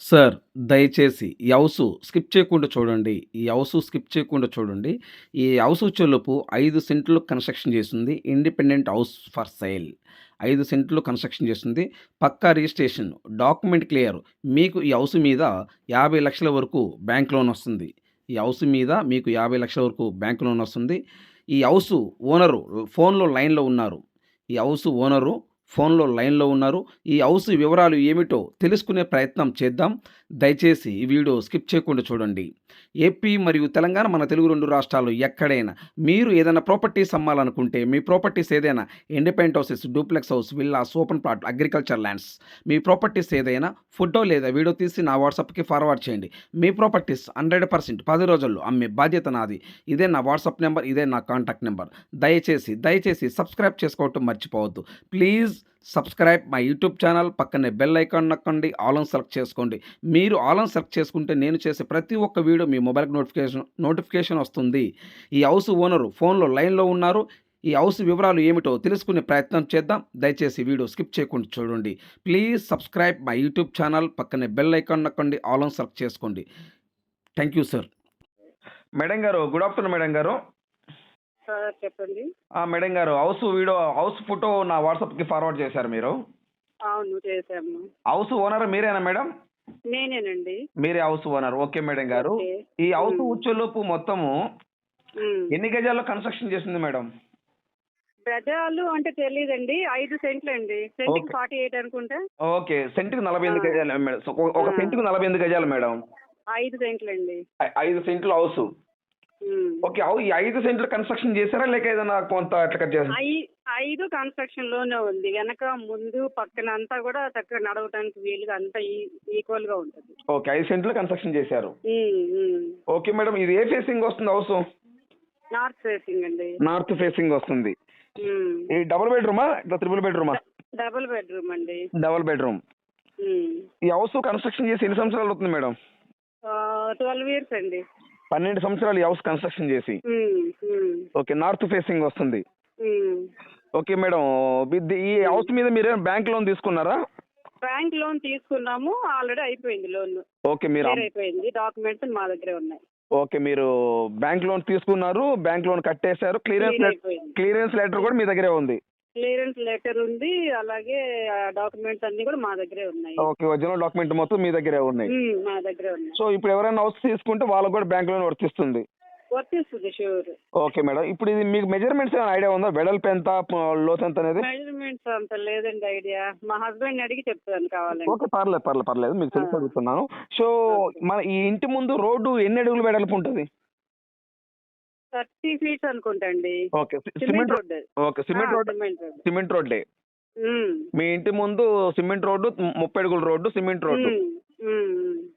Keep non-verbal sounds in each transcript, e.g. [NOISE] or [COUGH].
Sir దయచేసి ఈ house skip చేయకుండా చూడండి. ఈ హౌసు స్కిప్ చేయకుండా చూడండి. ఈ యవసు చెలుపు ఐదు సెంట్లు కన్‌స్ట్రక్షన్ చేసింది ఇండిపెండెంట్ హౌస్ ఫర్ సేల్. ఐదు సెంట్లు కన్‌స్ట్రక్షన్ చేస్తుంది పక్కా రిజిస్ట్రేషన్. Document clear. మీకు ఈ హౌస్ మీద యాభై లక్షల వరకు బ్యాంక్ లోన్ వస్తుంది. ఈ హౌస్ మీద మీకు యాభై లక్షల వరకు బ్యాంక్ లోన్ వస్తుంది. ఈ హౌసు ఓనరు ఫోన్‌లో లైన్‌లో ఉన్నారు. ఈ హౌస్ ఓనరు ఫోన్‌లో లైన్‌లో ఉన్నారు. ఈ హౌస్ వివరాలు ఏమిటో తెలుసుకునే ప్రయత్నం చేద్దాం. దయచేసి ఈ వీడియో స్కిప్ చేయకుండా చూడండి. ఏపీ మరియు తెలంగాణ మన తెలుగు రెండు రాష్ట్రాల్లో ఎక్కడైనా మీరు ఏదైనా ప్రాపర్టీస్ అమ్మాలనుకుంటే మీ ప్రాపర్టీస్ ఏదైనా independent houses, duplex house, villas, open plot, agriculture lands మీ ప్రాపర్టీస్ ఏదైనా ఫోటో లేదా వీడియో తీసి నా వాట్సాప్‌కి ఫార్వర్డ్ చేయండి. మీ ప్రాపర్టీస్ 100% 10 రోజుల్లో అమ్మే బాధ్యత నాది. ఇదే నా వాట్సాప్ నెంబర్ ఇదే నా కాంటాక్ట్ నెంబర్ దయచేసి, దయచేసి సబ్స్క్రైబ్ చేసుకోవటం మర్చిపోవద్దు. Please subscribe my YouTube channel. పక్కనే బెల్ ఐకాన్ నొక్కండి. ఆల్ ఆన్ సెలెక్ట్ చేసుకోండి. మీరు ఆల్ ఆన్ సెలెక్ట్ చేసుకుంటే నేను చేసే ప్రతి ఒక్క వీడియో మీ మొబైల్‌కి నోటిఫికేషన్ నోటిఫికేషన్ వస్తుంది. ఈ హౌస్ ఓనరు ఫోన్‌లో లైన్‌లో ఉన్నారు. ఈ హౌస్ వివరాలు ఏమిటో తెలుసుకునే ప్రయత్నం చేద్దాం. దయచేసి వీడియో స్కిప్ చేయకుండా చూడండి. Please subscribe my YouTube channel. పక్కనే బెల్ ఐకాన్ నొక్కండి. ఆల్ ఆన్ సెలెక్ట్ చేసుకోండి. Thank you sir. మేడం గారు గుడ్ ఆఫ్టర్‌నూన్ మేడం గారు. చెప్పండి. మేడం గారు హౌస్ వీడియో హౌస్ ఫోటో నా వాట్సాప్‌కి ఫార్వర్డ్ చేశారు మీరు. అవును చేశాము. హౌస్ ఓనర్ మీరేనా మేడం? నేనేనండి. మీరే హౌస్ ఓనర్. ఓకే మేడం గారు. ఈ హౌస్ హ్మ్. వచ్చేలోపు మొత్తము. ఎన్ని గజాల్లో కన్‌స్ట్రక్షన్ చేసింది మేడం? గజాలు అంటే తెలీదండి. 5 సెంట్లండి. సెంట్‌కి ఓకే. 48 అనుకుంటా. ఓకే. సెంట్‌కి 48 ఆ! గజాలు మేడం. ఒక! సెంట్‌కి 48 గజాలు మేడం. 5 సెంట్లండి. ఐ 5 సెంట్ల హౌస్. ఓకే. హౌ ఈ 5 సెంట్లు కన్‌స్ట్రక్షన్ చేసారా? లేక ఏదైనా కొంత అట్లా కట్ చేసారా? ఐ 5 కన్‌స్ట్రక్షన్‌లోనే ఉంది. వెనక, ముందు, పక్కన అంతా కూడా చక్కగా నడవటానికి వీలుగా అంతా ఈ ఈక్వల్‌గా ఉంటది. ఓకే. 5 సెంట్లు కన్‌స్ట్రక్షన్ చేశారు. Okay madam. ఇది ఏ ఫేసింగ్ వస్తుంది హౌస్? నార్త్ ఫేసింగ్ అండి. నార్త్ ఫేసింగ్ వస్తుంది. ఈ డబుల్ బెడ్‌రూమా? ఇట్లా త్రిబుల్ బెడ్‌రూమా? డబుల్ బెడ్‌రూమ్ అండి. Double bedroom. ఈ హౌస్ కన్‌స్ట్రక్షన్ చేసి ఎన్ని సంవత్సరాలు అవుతుంది మేడం? 12 ఇయర్స్ అండి. 12 సంవత్సరాలు ఈ హౌస్ కన్‌స్ట్రక్షన్ చేసి. ఓకే. నార్త్ ఫేసింగ్ వస్తుంది. Okay madam. ఈ. హౌస్ మీద మీరేమైనా బ్యాంక్ లోన్ తీసుకున్నారా? బ్యాంక్ లోన్ తీసుకున్నాము. ఆల్రెడీ అయిపోయింది లోన్. ఓకే. మీరు అయిపోయింది. డాక్యుమెంట్స్ మా దగ్గరే ఉన్నాయి. ఓకే. మీరు బ్యాంక్ లోన్ తీసుకున్నారు. బ్యాంక్ లోన్ కట్టేశారు. క్లియరెన్స్. క్లియరెన్స్ లెటర్ కూడా మీ దగ్గరే ఉంది. క్లియరెన్స్ లెటర్ ఉంది. అలాగే డాక్యుమెంట్స్ అన్ని కూడా మా దగ్గరే ఉన్నాయి. ఓకే. ఒరిజినల్ డాక్యుమెంట్ మొత్తం మీ దగ్గరే ఉన్నాయి. మా దగ్గరే ఉన్నాయి. సో ఇప్పుడు ఎవరైనా హౌస్ తీసుకుంటే వాళ్ళకి కూడా బ్యాంక్ లోన్ వర్తిస్తుంది. వర్తిస్తుంది షూర్. Okay madam. ఇప్పుడు ఇది మీకు మెజర్మెంట్స్ ఏమైనా ఐడియా ఉందా? వెడల్పు ఎంత? ప లోతు ఎంత అనేది? మెజర్మెంట్స్ అంత లేదండి ఐడియా. మా హస్బెండ్ అడిగి చెప్తాను కావాలంటే. ఓకే. పర్లేదు. పర్లేదు. పర్లేదు. మీకు! తెలిసి అడుగుతున్నాను. సో. మన ఈ ఇంటి ముందు రోడ్డు ఎన్ని అడుగులు వెడల్పు ఉంటది? 30 ఫీట్స్ అనుకుంటా అండి. Okay. Cement road. Okay. Cement road cement road. మీ ఇంటి ముందు సిమెంట్ రోడ్డు 30 అడుగుల road cement road.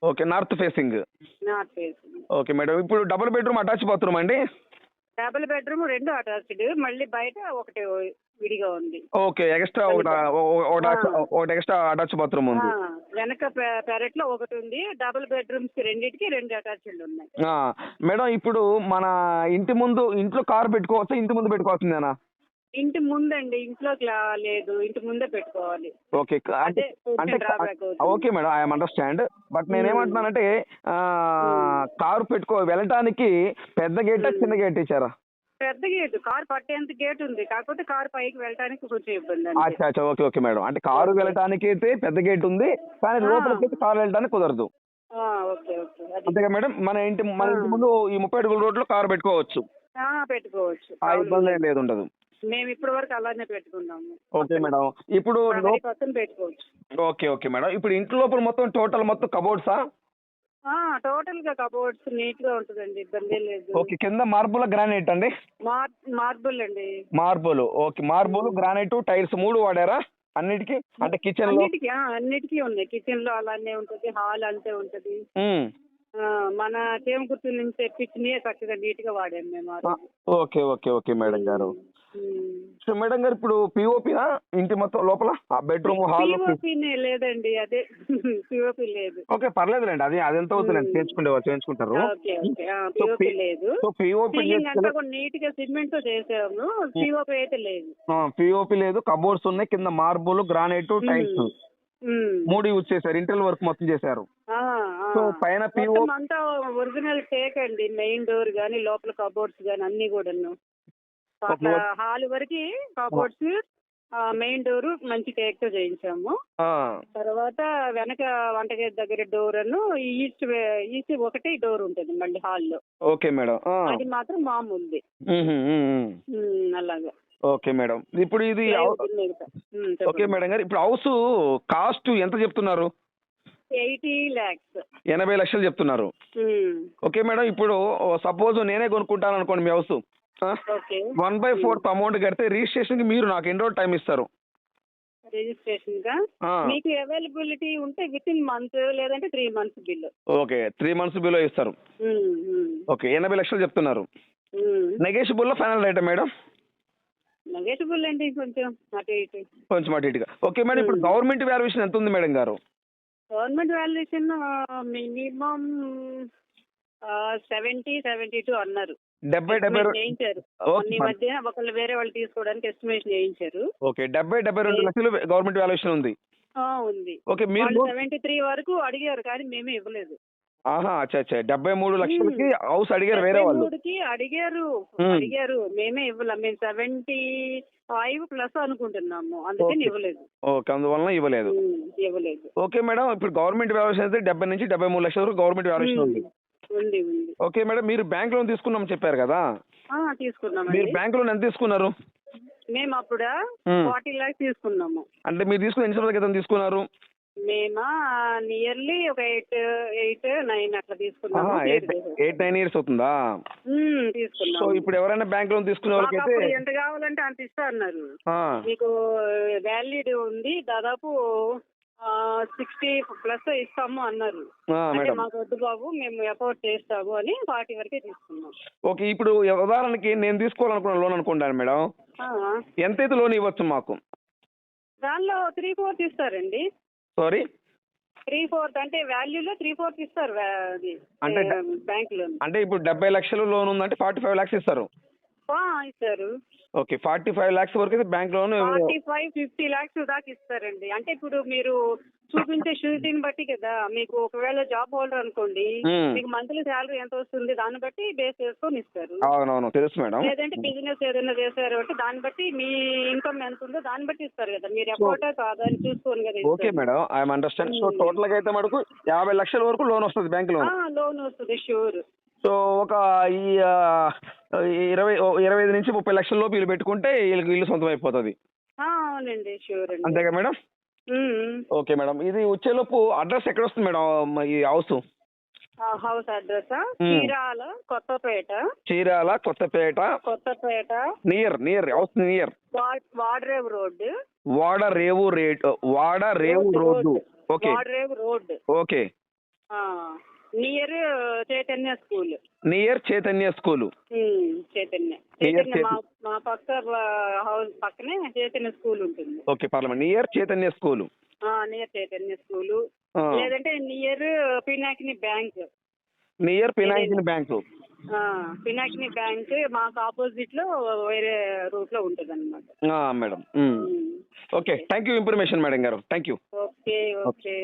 Okay. North facing. North facing. Okay madam. ఇప్పుడు డబుల్ బెడ్‌రూమ్ అటాచ్ బాత్రూమ్ అండి? Double bedroom 2 attached. మళ్ళీ బయట ఒకటి విడిగా ఉంది. ఓకే. ఎక్స్‌ట్రా ఒకట ఎక్స్‌ట్రా అటాచ్ బాత్రూమ్! ఉంది. వెనక పె పెరట్లో ఒకటి ఉంది. డబుల్ బెడ్రూమ్స్‌కి రెండిటికి 2 అటాచ్డ్లు ఉన్నాయి. మేడం ఇప్పుడు మన ఇంటి ముందు ఇంట్లో కార్ పెట్టుకోవచ్చా? ఇంటి ముందు పెట్టుకోవాల్సిందేనా? ఇంటి ముందండి. ఇంట్లోకి లా లేదు. ఇంటి ముందే పెట్టుకోవాలి. ఓకే. అంటే అంటే okay. Madam. I am understand. But. నేనేమంటున్నానంటే కారు పెట్టుకో వెళ్ళటానికి పెద్ద గేటా? చిన్న గేట్ ఇచ్చారా? పెద్ద గేటు. కారు పట్టేంత గేట్ ఉంది. కాకపోతే కారు పైకి వెళ్ళటానికి కొంచెం ఇబ్బంది. అచ్చా! అచ్చా! ఓకే. Okay madam. అంటే కారు ఓకే. వెళ్ళటానికైతే పెద్ద గేట్ ఉంది. కానీ ఆ! లోపలికైతే కారు వెళ్ళడానికి కుదరదు. ఓకే. ఓకే. అంతేగా మేడం? మన ఇంటి మన! ఇంటి ముందు ఈ 30 అడుగుల రోడ్‌లో కారు పెట్టుకోవచ్చు. పెట్టుకోవచ్చు. ఆ ఇబ్బంది ఏం. లేదు ఉండదు. మేము ఇప్పటి వరకు అలానే పెట్టుకున్నాము. ఓకే. మేడం. ఇప్పుడు లో పక్కన పెట్టుకోవచ్చు. ఓకే. Okay madam. ఇప్పుడు ఇంటి లోపల మొత్తం టోటల్ మొత్తం కబోర్డ్సా? ఆ! టోటల్‌గా కబోర్డ్స్ నీట్‌గా ఉంటదండి. ఇబ్బందే లేదు. ఓకే. కింద మార్బులా? గ్రానైట్ అండి? మార్ మార్బుల్ అండి. Marble. Okay. Marble. Granite, tiles 3 వాడారా? అన్నిటికి? అంటే అన్నిటికి ఆ! అన్నిటికి ఉన్నాయి. కిచెన్‌లో అలానే ఉంటది. హాల్ అంతే ఉంటది. మన చేమకుర్తి నుంచి తెప్పించినయే చక్కగా నీట్‌గా వాడాము మేము. ఓకే. ఓకే. ఓకే మేడం గారు. సో మేడం గారు ఇప్పుడు పీఓపీనా ఇంటి మొత్తం లోపల? ఆ బెడ్‌రూమ్, హాల్ పీఓపీనే లేదండి. అదే [LAUGHS] పీఓపీ లేదు. ఓకే. పర్లేదులెండి. అది అదెంత అవుతుందండి. హ్మ్. చేయించుకునేవాళ్ళు చేయించుకుంటారు. పీఓపీ లేదు. సో పీఓపీ చేసుకుని కూడా నీట్‌గా సిమెంట్‌తో చేసాము. పీఓపీ అయితే లేదు. ఆ! పీఓపీ లేదు. కబోర్డ్స్ ఉన్నాయి. కింద మార్బుల్, గ్రానైట్, టైల్స్. మూడు యూజ్ చేశారు వర్క్ మొత్తం చేశారు. సో పైన పిఓ అంతా ఒరిజినల్ టేక్ అండి మెయిన్ డోర్ గానీ లోపల కబోర్డ్స్ గానీ అన్ని కూడాను అట్లా హాల్ వరకు కబోర్డ్స్ మెయిన్ డోర్ మంచి టేక్తో చేయించాము తర్వాత వెనక వంటగది దగ్గర డోర్ అను ఈస్ట్ ఈస్ట్ ఒకటే డోర్ ఉంటుంది మళ్ళీ హాల్లో. Okay madam. అది మాత్రం మామూలుది అలాగా. Okay madam. ఇప్పుడు ఇది ఓకే మేడం గారు ఇప్పుడు హౌస్ కాస్ట్ ఎంత చెప్తున్నారు? ఎయిటీ ఎనభై లక్షలు చెప్తున్నారు. ఓకే మేడం ఇప్పుడు సపోజ్ నేనే కొనుక్కుంటాను అనుకోండి మీ house. One by fourth amount కడితే రిజిస్ట్రేషన్కి మీరు నాకు ఎన్ని రోజులు టైం ఇస్తారు? రిజిస్ట్రేషన్గా మీకు అవైలబిలిటీ ఉంటే విత్ ఇన్ మంత్ లేదంటే three months bill okay. Three months below ఇస్తారు. ఓకే. ఎనభై లక్షలు చెప్తున్నారు. నెగోషియబుల్లో ఫైనల్ రేటా మేడం? నెగటిబుల్ అండి కొంచెం అటు ఇటు? కొంచెం అటు ఇటుగా. ఓకే మేడం ఇప్పుడు. గవర్నమెంట్ వాల్యుయేషన్ ఎంత ఉంది మేడం గారు? Government valuation minimum seventy seventy two అన్నారు. డెబ్బై డెబ్బై చేయించారు. ఈ మధ్య ఒకళ్ళు వేరే వాళ్ళు తీసుకోవడానికి ఎస్టిమేషన్ చేయించారు. ఓకే డెబ్బై డెబ్బై రెండు లక్షలు గవర్నమెంట్ వాల్యుయేషన్ ఉంది. ఉంది. ఓకే మీరు సెవెంటీ త్రీ వరకు అడిగారు కానీ మేమే ఇవ్వలేదు. ఆహా అచ్చా అచ్చా డెబ్బై మూడు లక్షలకి. హౌస్ అడిగారు వేరే వాళ్ళు. అడిగారు. అడిగారు మేమే ఇవ్వలేం మేము సెవెంటీ ఫైవ్ ప్లస్ అనుకుంటున్నాము అందుకని. ఇవ్వలేదు. ఓకే అందువలన ఇవ్వలేదు. ఇవ్వలేదు. ఓకే మేడం ఇప్పుడు గవర్నమెంట్ వాల్యుయేషన్ అయితే డెబ్బై నుంచి డెబ్బై మూడు లక్షల వరకు గవర్నమెంట్ వాల్యుయేషన్ ఉంది. ఉంది ఉంది. ఓకే మేడం మీరు బ్యాంక్ లోన్ తీసుకున్నాం చెప్పారు కదా? ఆ, మీరు బ్యాంక్ లోన్ ఎంత తీసుకున్నారు? మేము అప్పుడు ఉమ్. ఫార్టీ లాక్స్ తీసుకున్నాము. అంటే మీరు తీసుకున్న ఎన్ని సంవత్సరాల క్రితం తీసుకున్నారు? మేమా నియర్లీ ఒక ఎయిట్ ఎయిట్ నైన్ అట్లా తీసుకున్నాము ఎయిట్ ఎయిట్ నైన్ ఇయర్స్ అవుతుందా? ఉమ్, సో తీసుకున్నాము. ఇప్పుడు ఎవరైనా బ్యాంక్ లోన్ తీసుకునే మాకు వాళ్ళకైతే అప్పుడు ఎంత కావాలంటే అంత ఇస్తా అన్నారు. ఆ, మీకు వ్యాలిడ్ ఉంది దాదాపు సిక్స్టీ ప్లస్ ఇస్తాము అన్నారు. మాకు వద్దు బాబు మేము ఎఫోర్డ్ చేస్తాము అని ఫార్టీ వరకే తీసుకున్నాం. ఓకే ఇప్పుడు ఉదాహరణకి నేను తీసుకోవాలనుకున్న లోన్ అనుకుంటాను మేడం. ఎంతైతే లోన్ ఇవ్వచ్చు మాకు? దానిలో త్రీ ఫోర్త్ ఇస్తారండి. సారీ త్రీ ఫోర్త్ అంటే వాల్యూలో త్రీ ఫోర్త్ ఇస్తారు అంటే బ్యాంక్ లోన్. అంటే ఇప్పుడు డెబ్బై లక్షలు లోన్ ఉందంటే ఫార్టీ ఫైవ్ లాక్స్ ఇస్తారు. ఇస్తారు. ఓకే ఫార్టీ ఫైవ్ లాక్స్ వరకు అయితే bank loan forty five fifty lakhs దాకా ఇస్తారండి. అంటే ఇప్పుడు మీరు చూపించే షూరిటీని బట్టి కదా మీకు ఒకవేళ జాబ్ హోల్డర్ అనుకోండి. మీకు మంత్లీ శాలరీ ఎంత వస్తుంది దాన్ని బట్టి బేస్ చేసుకొని ఇస్తారు. అవునవును తెలుసు మేడం. లేదంటే బిజినెస్ ఏదైనా చేశారు అంటే దాన్ని బట్టి మీ ఇన్కమ్ ఎంత ఉందో దాన్ని బట్టి ఇస్తారు కదా. మీరు ఎఫోర్టా కాదా అని చూసుకొని కదా okay. Madam I'm understand. So. టోటల్గా అయితే మటుకు యాభై లక్షల వరకు లోన్ వస్తుంది బ్యాంక్ లోన్. లోన్ వస్తుంది షూర్. సో ఒక ఈ ఇరవై ఇరవై ఐదు నుంచి ముప్పై లక్షల లోపు ఇల్లు పెట్టుకుంటే వీళ్ళకి ఇల్లు సొంతం అయిపోతుంది. అవునండి షూర్ అండి. అంతేగా మేడం. Okay madam. ఇది వచ్చేలోపు అడ్రస్ ఎక్కడ వస్తుంది మేడం ఈ house? House address. Chirala Kothapeta. Chirala Kothapeta. Kothapeta. Near near house near. Vadarev road Vadarevu rate Vadarevu road. Okay. Vadarev road okay. Near Chaitanya school near Chaitanya school Chaitanya మా మా పక్క house పక్కనే Chaitanya school ఉంటుంది. Okay parliament near Chaitanya school near Chaitanya school లేదంటే near Pinakini bank near Pinakini bank Pinakini bank మాకు ఆపోజిట్లో వేరే రూట్లో ఉంటుంది అనమాట madam. Okay thank you information madam గారు. Thank you okay okay